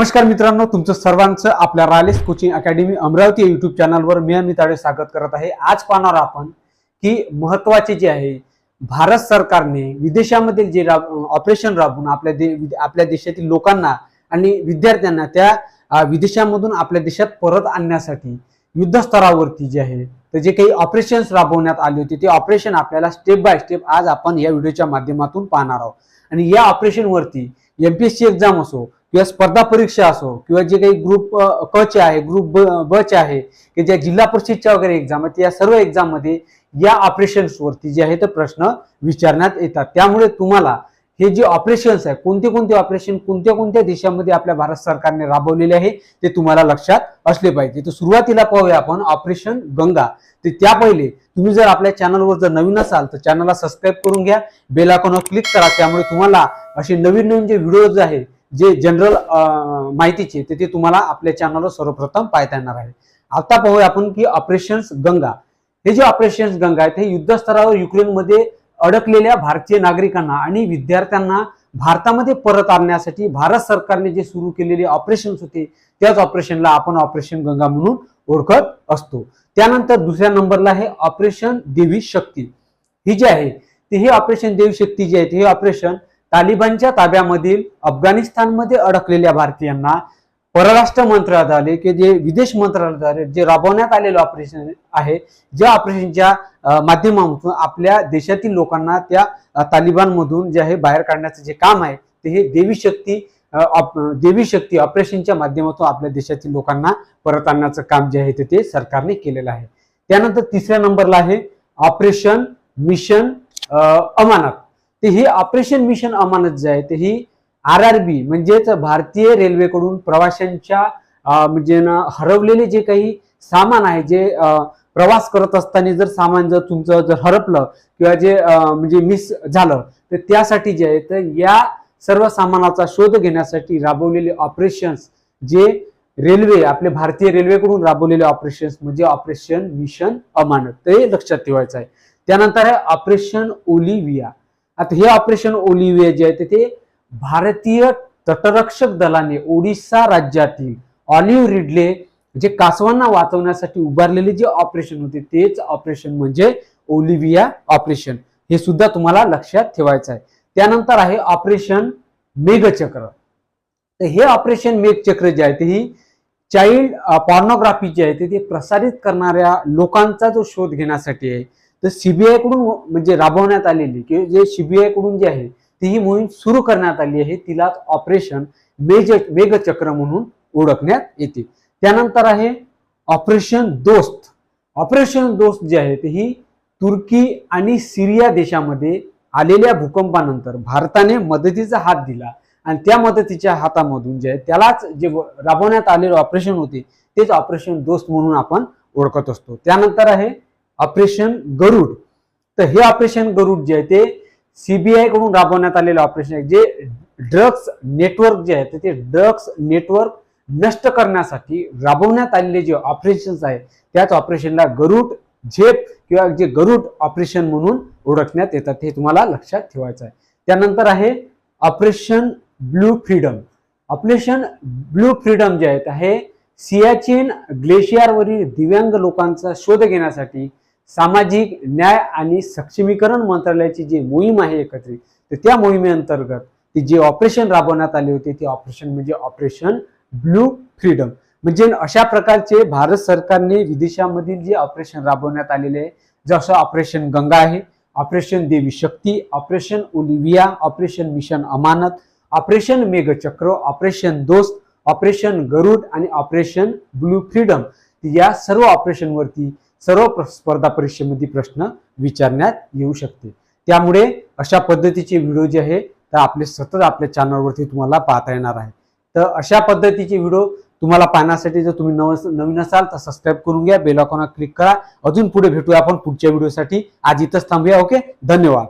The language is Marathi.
नमस्कार मित्रांनो तुमचं सर्वांचं आपल्या रालेस कोचिंग अकॅडमी अमरावती युट्यूब चॅनलवर मी अमित स्वागत करत आहे. आज पाहणार आपण की महत्त्वाचे जे आहे भारत सरकारने विदेशामधील जे राब ऑपरेशन राबवून आपल्या दे आपल्या देशातील लोकांना आणि विद्यार्थ्यांना त्या विदेशामधून आपल्या देशात परत आणण्यासाठी युद्ध स्तरावरती जे आहे तर जे काही ऑपरेशन्स राबवण्यात आले होते ते ऑपरेशन आपल्याला स्टेप बाय स्टेप आज आपण या व्हिडिओच्या माध्यमातून पाहणार आहोत. आणि या ऑपरेशन वरती एमपीएससी एक्झाम असो किंवा स्पर्धा परीक्षा असो किंवा जे काही ग्रुप क चे आहे ग्रुप ब ब चे आहे की ज्या जिल्हा परिषदच्या वगैरे एक्झाम आहेत या सर्व एक्झाममध्ये या ऑपरेशन्सवरती जे आहे ते प्रश्न विचारण्यात येतात. त्यामुळे तुम्हाला हे जे ऑपरेशन्स आहे कोणते कोणते ऑपरेशन कोणत्या कोणत्या देशामध्ये आपल्या भारत सरकारने राबवलेले आहे ते तुम्हाला लक्षात असले पाहिजे. तर सुरुवातीला पाहूया आपण ऑपरेशन गंगा. ते त्या पहिले तुम्ही जर आपल्या चॅनलवर जर नवीन असाल तर चॅनलला सबस्क्राईब करून घ्या बेल आयकॉनवर क्लिक करा. त्यामुळे तुम्हाला असे नवीन नवीन जे व्हिडिओज आहे जे जनरल माहितीचे ते ते तुम्हाला आपल्या चॅनलवर सर्वप्रथम पाहता येणार आहे. आता पाहूया आपण की ऑपरेशन्स गंगा. हे जे ऑपरेशन्स गंगा आहेत हे युद्धस्तरावर युक्रेनमध्ये अडकलेल्या भारतीय नागरिकांना आणि विद्यार्थ्यांना भारतामध्ये परत आणण्यासाठी भारत सरकारने जे सुरू केलेले ऑपरेशन्स होते त्याच ऑपरेशनला आपण ऑपरेशन गंगा म्हणून ओळखत असतो. त्यानंतर दुसऱ्या नंबरला आहे ऑपरेशन देवी शक्ती. ही जी आहे ते हे ऑपरेशन देवी शक्ती जे आहे हे ऑपरेशन तालिबानच्या ताब्यामधील अफगाणिस्तानमध्ये अडकलेल्या भारतीयांना परराष्ट्र मंत्रालयाद्वारे की जे विदेश मंत्रालयाद्वारे जे राबवण्यात आलेलं ऑपरेशन आहे ज्या ऑपरेशनच्या माध्यमातून आपल्या देशातील लोकांना त्या तालिबानमधून जे आहे बाहेर काढण्याचं जे काम आहे ते हे देवी शक्ती देवी शक्ती ऑपरेशनच्या माध्यमातून आपल्या देशातील लोकांना परत आणण्याचं काम जे आहे ते- ते सरकारने केलेलं आहे. त्यानंतर तिसऱ्या नंबरला आहे ऑपरेशन मिशन अं, अमानत. ते हे ऑपरेशन मिशन अमानत जे आहे ते ही आर आर बी म्हणजेच भारतीय रेल्वेकडून प्रवाशांच्या म्हणजे ना हरवलेले जे काही सामान आहे जे प्रवास करत असताना जर सामान जर तुमचं जर हरपलं किंवा जे म्हणजे मिस झालं तर त्यासाठी जे आहे तर या सर्व सामानाचा शोध घेण्यासाठी राबवलेले ऑपरेशन्स जे रेल्वे आपले भारतीय रेल्वेकडून राबवलेले ऑपरेशन्स म्हणजे ऑपरेशन मिशन अमानत. ते लक्षात ठेवायचं आहे. त्यानंतर आहे ऑपरेशन ओलिव्हिया. आता हे ऑपरेशन ओलिव्हिया जे आहे ते भारतीय तटरक्षक दलाने ओडिसा राज्यातील ऑलिव्ह रिडले जे कासवांना वाचवण्यासाठी उभारलेले जे ऑपरेशन होते तेच ऑपरेशन म्हणजे ओलिव्हिया ऑपरेशन हे सुद्धा तुम्हाला लक्षात ठेवायचं आहे. त्यानंतर आहे ऑपरेशन मेघचक्र. तर हे ऑपरेशन मेघचक्र जे आहे ते ही चाइल्ड पॉर्नोग्राफी जे आहे ते- ते प्रसारित करणाऱ्या लोकांचा जो शोध घेण्यासाठी आहे तर सीबीआयकडून म्हणजे राबवण्यात आलेली की जे सीबीआयकडून जे आहे ती ही मोहीम सुरू करण्यात आली आहे. तिलाच ऑपरेशन मेज मेघचक्र म्हणून ओळखण्यात येते. त्यानंतर आहे ऑपरेशन दोस्त. ऑपरेशन दोस्त जे आहे ते ही तुर्की आणि सिरिया देशामध्ये आलेल्या भूकंपानंतर भारताने मदतीचा हात दिला. आणि त्या मदतीच्या हातामधून जे आहे त्यालाच जे राबवण्यात आलेले ऑपरेशन होते तेच ऑपरेशन दोस्त म्हणून आपण ओळखत असतो. त्यानंतर आहे ऑपरेशन गरुड. तर हे ऑपरेशन गरुड जे आहे ते सीबीआयकडून राबवण्यात आलेलं ऑपरेशन आहे जे ड्रग्स नेटवर्क जे आहे तर ते ड्रग्स नेटवर्क नष्ट करण्यासाठी राबवण्यात आलेले जे ऑपरेशन्स आहेत त्याच ऑपरेशनला गरुड झेप किंवा जे गरुड ऑपरेशन म्हणून ओळखण्यात येतात हे तुम्हाला लक्षात ठेवायचं आहे. त्यानंतर आहे operation blue freedom. Operation blue freedom जे आहे हे सियाचीन ग्लेशियरवरील दिव्यांग लोकांचा शोध घेण्यासाठी सामाजिक न्याय आणि सक्षमीकरण मंत्रालयाची जी मोहीम आहे एकत्रित तर त्या मोहिमेअंतर्गत ती जे ऑपरेशन राबवण्यात आले होते ते ऑपरेशन म्हणजे ऑपरेशन ब्लू फ्रीडम. म्हणजे अशा प्रकारचे भारत सरकारने विदेशामधील जे ऑपरेशन राबवण्यात आलेले आहे जसं ऑपरेशन गंगा आहे operation Devi Shakti operation Olivia operation mission Amanat operation Meghchakra operation Dost operation Garud आणि ऑपरेशन ब्लू फ्रीडम. या सर्व ऑपरेशनवरती सर्व स्पर्धा परीक्षेमध्ये प्रश्न विचारण्यात येऊ शकते. त्यामुळे अशा पद्धतीचे व्हिडिओ जे आहे तर आपले सतत आपल्या चॅनलवरती तुम्हाला पाहता येणार आहे. तर अशा पद्धतीचे व्हिडिओ तुम्हाला पाहण्यासाठी जर तुम्ही नव नवीन असाल तर सबस्क्राईब करून घ्या बेल आयकॉनवर क्लिक करा. अजून पुढे भेटूया आपण पुढच्या व्हिडिओसाठी. आज इथंच थांबूया ओके धन्यवाद.